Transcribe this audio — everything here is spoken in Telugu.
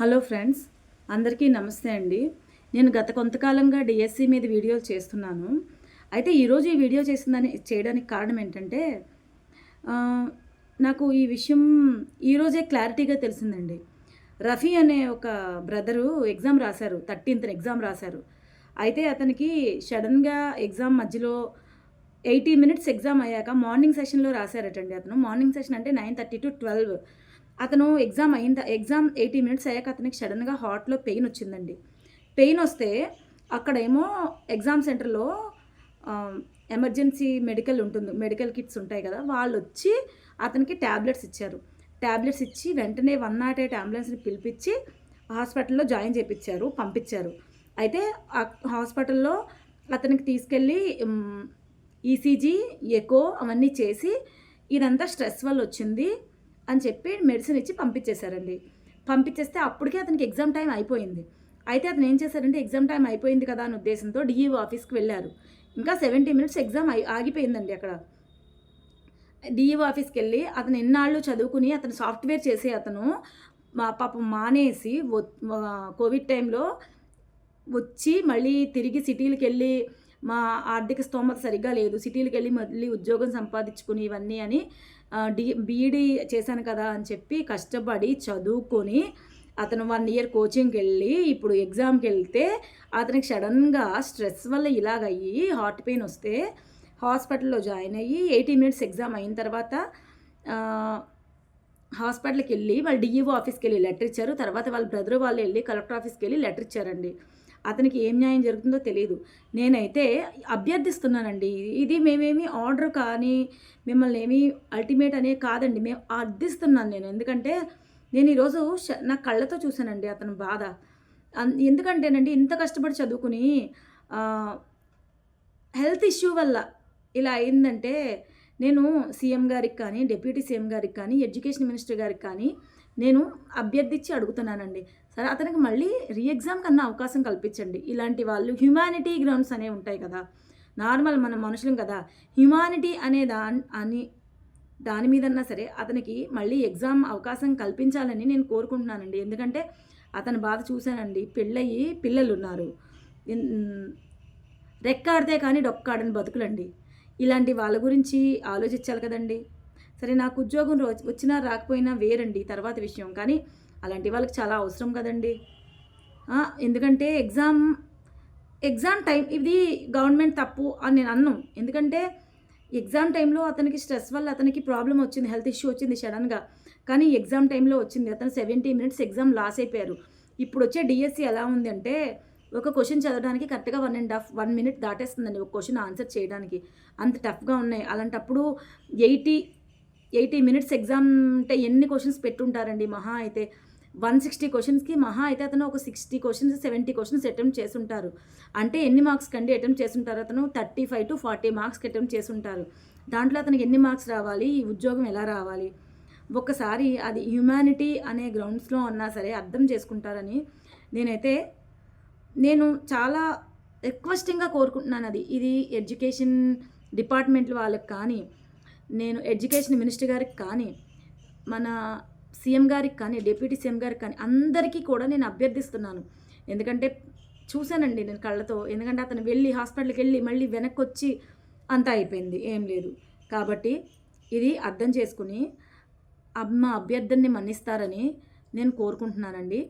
హలో ఫ్రెండ్స్ అందరికీ నమస్తే అండి. నేను గత కొంతకాలంగా డిఎస్సి మీద వీడియోలు చేస్తున్నాను. అయితే ఈరోజు ఈ వీడియో చేసిందని చేయడానికి కారణం ఏంటంటే నాకు ఈ విషయం ఈరోజే క్లారిటీగా తెలిసిందండి. రఫీ అనే ఒక బ్రదరు ఎగ్జామ్ రాశారు థర్టీన్త్ ఎగ్జామ్ రాశారు. అయితే అతనికి సడన్గా ఎగ్జామ్ మధ్యలో ఎయిటీ మినిట్స్ ఎగ్జామ్ అయ్యాక మార్నింగ్ సెషన్లో రాశారటండి అతను. మార్నింగ్ సెషన్ అంటే నైన్ థర్టీ టు ట్వెల్వ్. అతను ఎగ్జామ్ అయిన ఎగ్జామ్ ఎయిటీ మినిట్స్ అయ్యాక అతనికి సడన్గా హార్ట్లో పెయిన్ వచ్చిందండి. పెయిన్ వస్తే అక్కడేమో ఎగ్జామ్ సెంటర్లో ఎమర్జెన్సీ మెడికల్ ఉంటుంది మెడికల్ కిట్స్ ఉంటాయి కదా వాళ్ళు వచ్చి అతనికి ట్యాబ్లెట్స్ ఇచ్చారు. ట్యాబ్లెట్స్ ఇచ్చి వెంటనే వన్ నాట్ ఎయిట్ అంబులెన్స్ని పిలిపించి హాస్పిటల్లో జాయిన్ చేయించారు పంపించారు. అయితే హాస్పిటల్లో అతనికి తీసుకెళ్ళి ఈసీజీ ఎకో అవన్నీ చేసి ఇదంతా స్ట్రెస్ వల్ల వచ్చింది. అని చెప్పి మెడిసిన్ ఇచ్చి పంపించేశారండి. పంపించేస్తే అప్పటికే అతనికి ఎగ్జామ్ టైం అయిపోయింది. అయితే అతను ఏం చేశారంటే ఎగ్జామ్ టైం అయిపోయింది కదా అనే ఉద్దేశంతో డిఈఓ ఆఫీస్కి వెళ్ళారు. ఇంకా సెవెంటీ మినిట్స్ ఎగ్జామ్ అయి ఆగిపోయిందండి అక్కడ. డిఈఓ ఆఫీస్కి వెళ్ళి అతను ఎన్నాళ్ళు చదువుకుని అతను సాఫ్ట్వేర్ చేసే అతను మా పాపం మానేసి కోవిడ్ టైంలో వచ్చి మళ్ళీ తిరిగి సిటీలకు వెళ్ళి మా ఆర్థిక స్తోమత సరిగ్గా లేదు. సిటీలకు వెళ్ళి మళ్ళీ ఉద్యోగం సంపాదించుకుని ఇవన్నీ అని డి బీఈడీ చేశాను కదా అని చెప్పి కష్టపడి చదువుకొని అతను వన్ ఇయర్ కోచింగ్కి వెళ్ళి ఇప్పుడు ఎగ్జామ్కి వెళ్తే అతనికి సడన్గా స్ట్రెస్ వల్ల ఇలాగయ్యి హార్ట్ పెయిన్ వస్తే హాస్పిటల్లో జాయిన్ అయ్యి ఎయిటీ మినిట్స్ ఎగ్జామ్ అయిన తర్వాత హాస్పిటల్కి వెళ్ళి వాళ్ళు డిఈఓ ఆఫీస్కి వెళ్ళి లెటర్ ఇచ్చారు. తర్వాత వాళ్ళ బ్రదర్ వాళ్ళు వెళ్ళి కలెక్టర్ ఆఫీస్కి వెళ్ళి లెటర్ ఇచ్చారండి. అతనికి ఏం న్యాయం జరుగుతుందో తెలియదు నేనైతే అభ్యర్థిస్తున్నానండి. ఇది మేమేమి ఆర్డర్ కానీ మిమ్మల్ని ఏమి అల్టిమేట్ అనే కాదండి. మేము అర్థిస్తున్నాను నేను. ఎందుకంటే నేను ఈరోజు నా కళ్ళతో చూశానండి అతని బాధ. అన్- ఎందుకంటేనండి ఇంత కష్టపడి చదువుకుని హెల్త్ ఇష్యూ వల్ల ఇలా అయిందంటే నేను సీఎం గారికి కానీ డిప్యూటీ సీఎం గారికి కానీ ఎడ్యుకేషన్ మినిస్టర్ గారికి కానీ నేను అభ్యర్థించి అడుగుతున్నానండి. అతనికి మళ్ళీ రీ ఎగ్జామ్ కన్నా అవకాశం కల్పించండి. ఇలాంటి వాళ్ళు హ్యుమానిటీ గ్రౌండ్స్ అనేవి ఉంటాయి కదా. నార్మల్ మన మనుషులం కదా. హ్యుమానిటీ అనే దా అని దాని మీదన్నా సరే అతనికి మళ్ళీ ఎగ్జామ్ అవకాశం కల్పించాలని నేను కోరుకుంటున్నానండి. ఎందుకంటే అతని బాధ చూశానండి. పెళ్ళయి పిల్లలు ఉన్నారు రెక్కాడితే కానీ డొక్కాడని బతుకులండి. ఇలాంటి వాళ్ళ గురించి ఆలోచించాలి కదండి. సరే నాకు ఉద్యోగం రోజు వచ్చినా రాకపోయినా వేరండి. తర్వాత విషయం. కానీ అలాంటి వాళ్ళకి చాలా అవసరం కదండి. ఎందుకంటే ఎగ్జామ్ ఎగ్జామ్ టైం ఇది గవర్నమెంట్ తప్పు అని నేను అన్నాం. ఎందుకంటే ఎగ్జామ్ టైంలో అతనికి స్ట్రెస్ వల్ల అతనికి ప్రాబ్లం వచ్చింది హెల్త్ ఇష్యూ వచ్చింది సడన్గా. కానీ ఎగ్జామ్ టైంలో వచ్చింది అతను సెవెంటీ మినిట్స్ ఎగ్జామ్ లాస్ అయిపోయారు. ఇప్పుడు వచ్చే డిఎస్సి ఎలా ఉంది అంటే ఒక క్వశ్చన్ చదవడానికి కరెక్ట్గా one and half one minute దాటేస్తుందండి ఒక క్వశ్చన్ ఆన్సర్ చేయడానికి. అంత టఫ్గా ఉన్నాయి. అలాంటప్పుడు ఎయిటీ ఎయిటీ మినిట్స్ ఎగ్జామ్ అంటే ఎన్ని క్వశ్చన్స్ పెట్టుంటారండి మహా అయితే. వన్ సిక్స్టీ క్వశ్చన్స్కి మహా అయితే అతను ఒక sixty questions seventy questions attempt చేసుంటారు అంటే ఎన్ని మార్క్స్ కండి అటెంప్ట్ చేసుంటారు అతను? థర్టీ ఫైవ్ టు ఫార్టీ మార్క్స్కి అటెంప్ట్ చేసుంటారు దాంట్లో అతనికి ఎన్ని మార్క్స్ రావాలి? ఈ ఉద్యోగం ఎలా రావాలి? ఒక్కసారి అది హ్యుమానిటీ అనే గ్రౌండ్స్లో అన్నా సరే అర్థం చేసుకుంటారని నేనైతే నేను చాలా రిక్వెస్టింగ్గా కోరుకుంటున్నాను అది. ఇది ఎడ్యుకేషన్ డిపార్ట్మెంట్ వాళ్ళకి కానీ నేను ఎడ్యుకేషన్ మినిస్టర్ గారికి కానీ మన సీఎం గారికి కానీ డిప్యూటీ సీఎం గారికి కానీ అందరికీ కూడా నేను అభ్యర్థిస్తున్నాను. ఎందుకంటే చూశానండి నేను కళ్ళతో ఎందుకంటే అతను వెళ్ళి హాస్పిటల్కి వెళ్ళి మళ్ళీ వెనక్కి వచ్చి అంతా అయిపోయింది ఏం లేదు. కాబట్టి ఇది అర్థం చేసుకుని అమ్మ అభ్యర్థిని మన్నిస్తారని నేను కోరుకుంటున్నానండి.